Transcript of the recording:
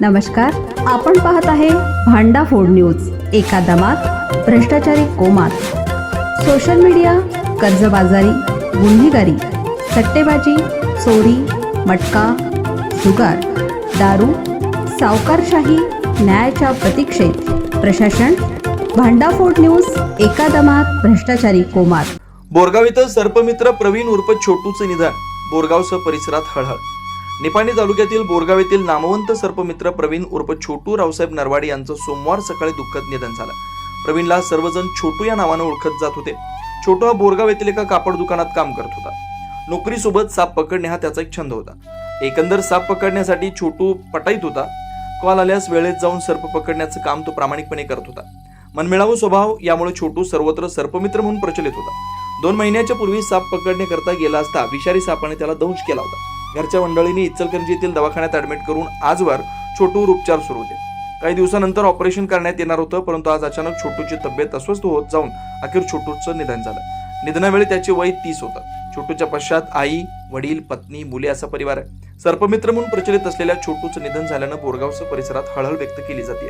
नमस्कार आपण पाहत आहे भांडा फोड न्यूज एका दमात भ्रष्टाचारी कोमात. सोशल मीडिया कर्जबाजारी गुन्हेगारी सट्टेबाजी चोरी मटका जुगार दारू सावकारशाही न्यायाच्या प्रतीक्षेत. प्रशासन भांडाफोड न्यूज एका दमात भ्रष्टाचारी कोमात. बोरगाव इथं सर्पमित्र प्रवीण उर्फ छोटूचं निधन. बोरगावसह परिसरात हळहळ. निपाणी तालुक्यातील बोरगाव येथील नामवंत सर्पमित्र प्रवीण उर्फ छोटू रावसाहेब नरवाडे यांचं सोमवार सकाळी दुःखद निधन झालं. प्रवीणला सर्वजण छोटू या नावानं ओळखत जात होते. छोटू हा बोरगाव येथील एका कापड दुकानात काम करत होता. नोकरीसोबत साप पकडणे हा त्याचा एक छंद होता. एकंदर साप पकडण्यासाठी छोटू पटाईत होता. कॉल आल्यास वेळेत जाऊन सर्प पकडण्याचं काम तो प्रामाणिकपणे करत होता. मनमिळावू स्वभाव यामुळे छोटू सर्वत्र सर्पमित्र म्हणून प्रचलित होता. दोन महिन्याच्या पूर्वी साप पकडण्याकरता गेला असता विषारी सापाने त्याला दंश केला होता. घरच्या मंडळींनी इचलकरंजी येथील दवाखान्यात ऍडमिट करून आजवर छोटूवर उपचार सुरू होते. काही दिवसानंतर ऑपरेशन करण्यात येणार होतं परंतु आज अचानक छोटूची तब्येत अस्वस्थ होत जाऊन अखेर छोटूचं निधन झालं. निधनावेळी त्याचे वय तीस होतं. छोटूच्या पश्चात आई वडील पत्नी मुले असा परिवार आहे. सर्पमित्र म्हणून प्रचलित असलेल्या छोटूचं निधन झाल्यानं बोरगावसह परिसरात हळहळ व्यक्त केली जाते